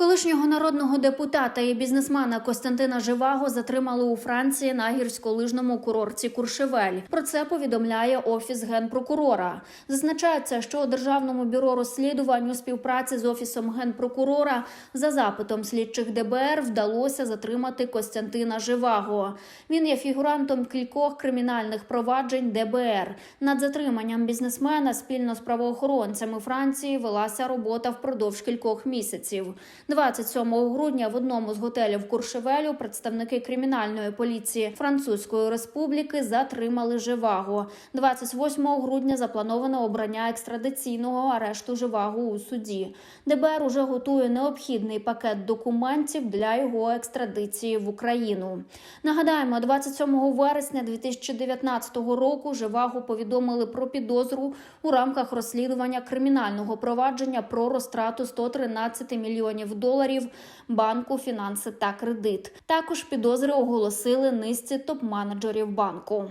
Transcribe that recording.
Колишнього народного депутата і бізнесмена Костянтина Живаго затримали у Франції на гірськолижному курорті Куршевель. Про це повідомляє офіс генпрокурора. Зазначається, що у державному бюро розслідувань у співпраці з офісом генпрокурора за запитом слідчих ДБР вдалося затримати Костянтина Живаго. Він є фігурантом кількох кримінальних проваджень ДБР. Над затриманням бізнесмена спільно з правоохоронцями Франції велася робота впродовж кількох місяців. 27 грудня в одному з готелів Куршевелю представники кримінальної поліції Французької республіки затримали Живаго. 28 грудня заплановано обрання екстрадиційного арешту Живаго у суді. ДБР уже готує необхідний пакет документів для його екстрадиції в Україну. Нагадаємо, 27 вересня 2019 року Живаго повідомили про підозру у рамках розслідування кримінального провадження про розтрату 113 мільйонів доларів банку фінанси та кредит. Також підозри оголосили низці топ-менеджерів банку.